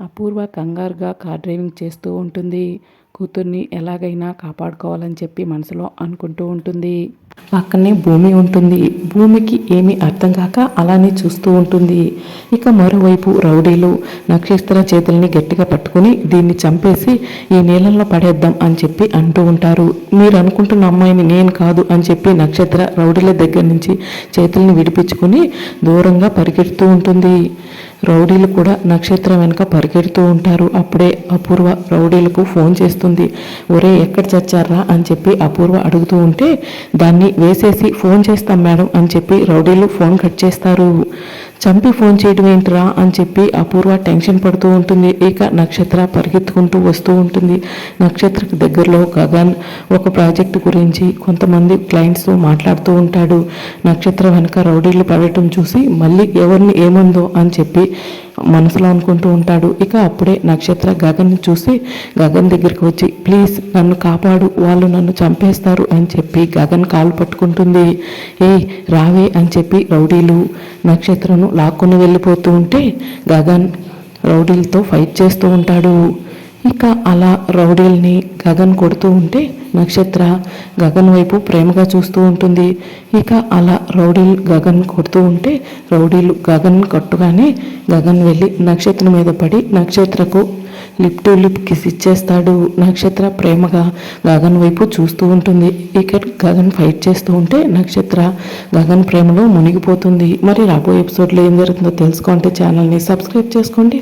అపూర్వ కంగారుగా car driving చేస్తూ ఉంటుంది. కూతుర్ని ఎలాగైనా కాపాడుకోవాలని చెప్పి మనసులో అనుకుంటూ ఉంటుంది. పక్కనే భూమి ఉంటుంది. భూమికి ఏమీ అర్థం కాక అలానే చూస్తూ ఉంటుంది. ఇక మరోవైపు రౌడీలు నక్షత్ర చేతుల్ని గట్టిగా పట్టుకుని దీన్ని చంపేసి ఈ నీళ్ళల్లో పడేద్దాం అని చెప్పి అంటూ ఉంటారు. మీరు అనుకుంటున్న అమ్మాయిని నేను కాదు అని చెప్పి నక్షత్ర రౌడీల దగ్గర నుంచి చేతుల్ని విడిపించుకుని దూరంగా పరిగెడుతూ ఉంటుంది. రౌడీలు కూడా నక్షత్రం వెనుక పరిగెడుతూ ఉంటారు. అప్పుడే అపూర్వ రౌడీలకు ఫోన్ చేస్తుంది. ఒరే ఎక్కడ చచ్చారా? అని చెప్పి అపూర్వ అడుగుతూ ఉంటే దాన్ని వేసేసి ఫోన్ చేస్తాం మేడం అని చెప్పి రౌడీలు ఫోన్ కట్ చేస్తారు. చంపి ఫోన్ చేయడం ఏంటిరా? అని చెప్పి అపూర్వ టెన్షన్ పడుతూ ఉంటుంది. ఇక నక్షత్ర పరిగెత్తుకుంటూ వస్తూ ఉంటుంది. నక్షత్రకు దగ్గరలో గగన్ ఒక ప్రాజెక్ట్ గురించి కొంతమంది క్లయింట్స్తో మాట్లాడుతూ ఉంటాడు. నక్షత్ర వెనక రౌడీలు పడటం చూసి మళ్ళీ ఎవరిని ఏముందో? అని చెప్పి మనసులో అనుకుంటూ ఉంటాడు. ఇక అప్పుడే నక్షత్ర గగన్ని చూసి గగన్ దగ్గరికి వచ్చి ప్లీజ్ నన్ను కాపాడు వాళ్ళు నన్ను చంపేస్తారు అని చెప్పి గగన్ కాలు పట్టుకుంటుంది. ఏ రావే అని చెప్పి రౌడీలు నక్షత్రను లాక్కొని వెళ్ళిపోతూ ఉంటే గగన్ రౌడీలతో ఫైట్ చేస్తూ ఉంటాడు. ఇక అలా రౌడీల్ని గగన్ కొడుతూ ఉంటే నక్షత్ర గగన్ వైపు ప్రేమగా చూస్తూ ఉంటుంది. ఇక అలా రౌడీలు గగన్ కొడుతూ ఉంటే రౌడీలు గగన్ కొట్టగానే గగన్ వెళ్ళి నక్షత్ర మీద పడి నక్షత్రకు లిప్ టు లిప్ కిస్ ఇచ్చేస్తాడు. నక్షత్ర ప్రేమగా గగన్ వైపు చూస్తూ ఉంటుంది. ఇక గగన్ ఫైట్ చేస్తూ ఉంటే నక్షత్ర గగన్ ప్రేమలో మునిగిపోతుంది. మరి రాబోయే ఎపిసోడ్లో ఏం జరుగుతుందో తెలుసుకోండి ఛానల్ని సబ్స్క్రైబ్ చేసుకోండి.